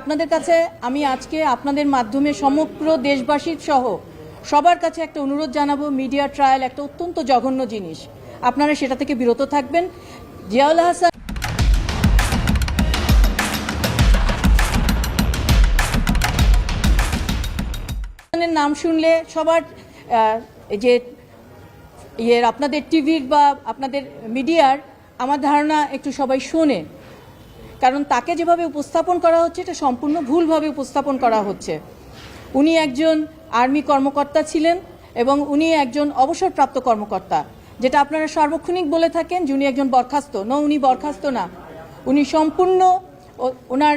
আপনাদের কাছে আমি আজকে আপনাদের মাধ্যমে সমগ্র দেশবাসীর সহ সবার কাছে একটা অনুরোধ জানাব, মিডিয়া ট্রায়াল একটা অত্যন্ত জঘন্য জিনিস। আপনারা সেটা থেকে বিরত থাকবেন। জিয়াউল হাসান নাম শুনলে সবার যে ইয়ের, আপনাদের টিভির বা আপনাদের মিডিয়ার আমার ধারণা একটু সবাই শোনে। কারণ তাকে যেভাবে উপস্থাপন করা হচ্ছে, এটা সম্পূর্ণ ভুলভাবে উপস্থাপন করা হচ্ছে। উনি একজন আর্মি কর্মকর্তা ছিলেন এবং উনি একজন অবসরপ্রাপ্ত কর্মকর্তা। যেটা আপনারা সার্বক্ষণিক বলে থাকেন যে উনি একজন বরখাস্ত। ন উনি বরখাস্ত না। উনি সম্পূর্ণ ওনার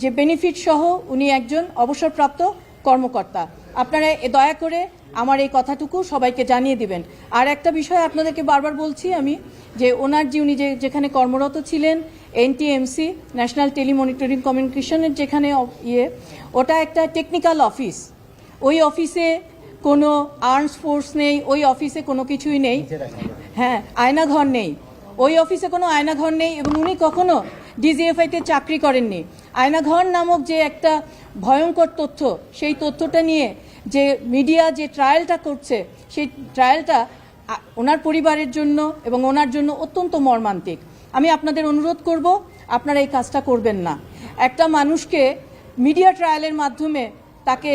যে বেনিফিট সহ উনি একজন অবসরপ্রাপ্ত কর্মকর্তা। আপনারা দয়া করে আমার এই কথাটুকু সবাইকে জানিয়ে দিবেন। আর একটা বিষয় আপনাদেরকে বারবার বলছি আমি, যে ওনার যে উনি যে যেখানে কর্মরত ছিলেন এনটিএমসি ন্যাশনাল টেলিমনিটরিং কমিউনিকেশনের যেখানে ইয়ে ওটা একটা টেকনিক্যাল অফিস ওই অফিসে কোনো আর্মস ফোর্স নেই, ওই অফিসে কোনো কিছুই নেই। হ্যাঁ আয়নাঘর নেই। ওই অফিসে কোনো আয়নাঘর নেই এবং উনি কখনো ডিজিএফআইতে চাকরি করেননি। আয়নাঘর নামক যে একটা ভয়ঙ্কর তথ্য, সেই তথ্যটা নিয়ে যে মিডিয়া যে ট্রায়ালটা করছে, সেই ট্রায়ালটা ওনার পরিবারের জন্য এবং ওনার জন্য অত্যন্ত মর্মান্তিক। আমি আপনাদের অনুরোধ করব, আপনারা এই কাজটা করবেন না। একটা মানুষকে মিডিয়া ট্রায়ালের মাধ্যমে তাকে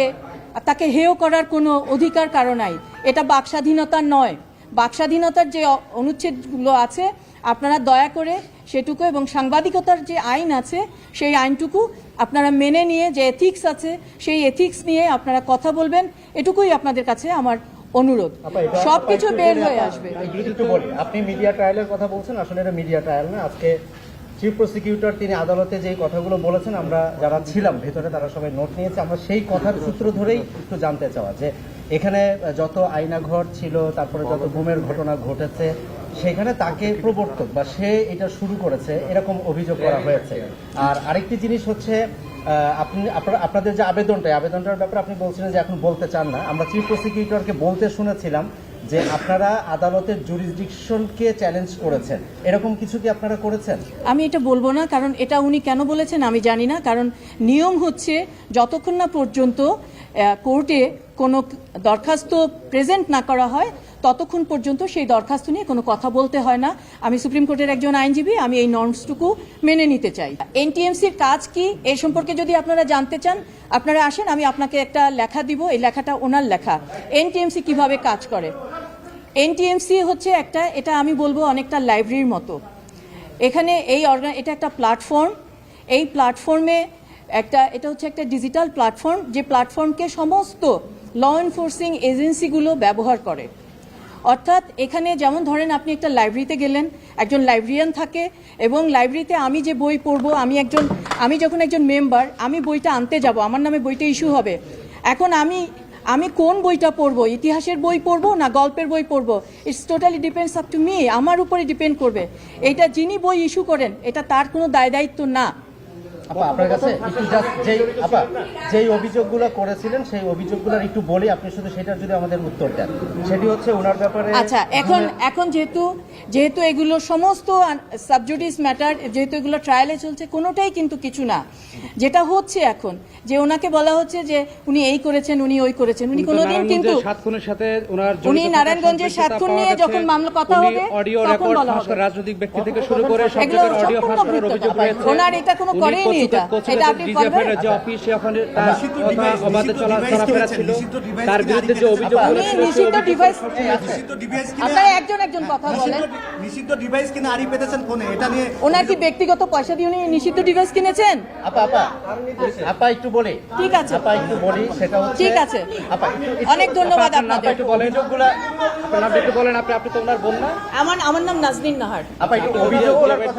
তাকে হেয় করার কোনো অধিকার কারও নাই। এটা বাকস্বাধীনতার নয়। বাকস্বাধীনতার যে অনুচ্ছেদগুলো আছে, আপনারা দয়া করে সেটুকু এবং সাংবাদিকতার যে আইন আছে, সেই আইনটুকু আপনারা মেনে নিয়ে যে এথিক্স আছে সেই এথিক্স নিয়ে আপনারা কথা বলবেন এটুকুই আপনাদের কাছে আমার অনুরোধ। আপা, এটা- সব কিছু একটু বের হয়ে আসবে। আপনি মিডিয়া ট্রায়ালের কথা বলছেন আসলে এটা মিডিয়া ট্রায়াল না আজকে চিফ প্রসিকিউটর তিনি আদালতে যেই কথাগুলো বলেছেন আমরা যারা ছিলাম ভেতরে তারা সবাই নোট নিয়েছে আমরা সেই কথার সূত্র ধরেই একটু জানতে চাওয়া যে এখানে যত আয়নাঘর ছিল তারপরে যত গুমের ঘটনা ঘটেছে সেখানে তাকে প্রবর্তক বা সে এটা শুরু করেছে, এরকম অভিযোগ করা হয়েছে। আর আরেকটি জিনিস হচ্ছে আপনি আপনাদের যে আবেদনটা আবেদনটার ব্যাপারে আপনি বলছিলেন যে এখন বলতে চান না। আমরা চিফ প্রসিকিউটরকে বলতে শুনেছিলাম যে আপনারা আদালতের জুরিসডিকশনকে চ্যালেঞ্জ করেছেন। এরকম কিছু কি আপনারা করেছেন? আমি এটা বলব না, কারণ এটা উনি কেন বলেছেন আমি জানি না। কারণ নিয়ম হচ্ছে, যতক্ষণ না পর্যন্ত কোর্টে কোনো দরখাস্ত প্রেজেন্ট না করা হয় ততক্ষণ পর্যন্ত সেই দরখাস্ত নিয়ে কোনো কথা বলতে হয় না। আমি সুপ্রিম কোর্টের একজন আইনজীবী, আমি এই নর্মসটুকু মেনে নিতে চাই। এনটিএমসির কাজ কি? এ সম্পর্কে যদি আপনারা জানতে চান, আপনারা আসেন, আমি আপনাকে একটা লেখা দিব। এই লেখাটা ওনার লেখা। এনটিএমসি কীভাবে কাজ করে? এনটিএমসি হচ্ছে একটা, এটা আমি বলব অনেকটা লাইব্রেরির মতো। এখানে এই অর্গান এটা একটা প্ল্যাটফর্ম। এই প্ল্যাটফর্মে একটা, এটা হচ্ছে একটা ডিজিটাল প্ল্যাটফর্ম। যে প্ল্যাটফর্মকে সমস্ত ল এনফোর্সিং এজেন্সিগুলো ব্যবহার করে। অর্থাৎ এখানে যেমন ধরেন আপনি একটা লাইব্রেরিতে গেলেন, একজন লাইব্রেরিয়ান থাকে এবং লাইব্রেরিতে আমি যে বই পড়ব, আমি একজন, আমি যখন একজন মেম্বার আমি বইটা আনতে যাব, আমার নামে বইটা ইস্যু হবে। এখন আমি আমি কোন বইটা পড়ব, ইতিহাসের বই পড়ব না গল্পের বই পড়ব? It's totally depends up to me আমার উপরে ডিপেন্ড করবে। এটা যিনি বই ইস্যু করেন, এটা তার কোনো দায় দায়িত্ব না। আপা আপনার কাছে একটু জাস্ট যেই আপা যেই অভিযোগগুলো করেছিলেন সেই অভিযোগগুলোর একটু বলি আপনি শুধু সেটার যদি আমাদের উত্তর দেন। সেটি হচ্ছে ওনার ব্যাপারে আচ্ছা এখন এখন যেহেতু যেহেতু এগুলো সমস্ত সাবজুডিস ম্যাটার যেহেতু এগুলো ট্রায়ালে চলছে কোনোটাই কিন্তু কিছু না। যেটা হচ্ছে এখন যে ওনাকে বলা হচ্ছে যে উনি এই করেছেন উনি ওই করেছেন উনি কোনোদিন কিন্তু উনি নারায়ণগঞ্জের সাত খুন নিয়ে যখন মামলা কথা হবে, তখন বলা হবে। রাজনৈতিক ব্যক্তি থেকে শুরু করে এগুলো ওনার এটা কোনো করেনি এটা। এটা আপনি পারবেন? যে অফিস অবাধে চলাফেরা ছিল। তার বিরুদ্ধে যে অভিযোগ করেছিল, নিষিদ্ধ ডিভাইস নিষিদ্ধ আপনারা একজন একজন কথা বলেন। নিষিদ্ধ- ডিভাইস কিনে আড়ি পেতেছেন ফোনে এটা নিয়ে ওনার কি ব্যক্তিগত পয়সা দিয়ে উনি নিষিদ্ধ ডিভাইস কিনেছেন? আপা আপা আপা একটু বলে। ঠিক আছে। আপা একটু বলি সেটা হচ্ছে ঠিক আছে। আপা অনেক ধন্যবাদ আপনাকে একটু বলেন অভিযোগগুলা আপনার একটু বলেন আপনি আপনি তো ওনার বোন না? আমার আমার নাম নাজনীন নাহার। আপা একটু অভিযোগ কথা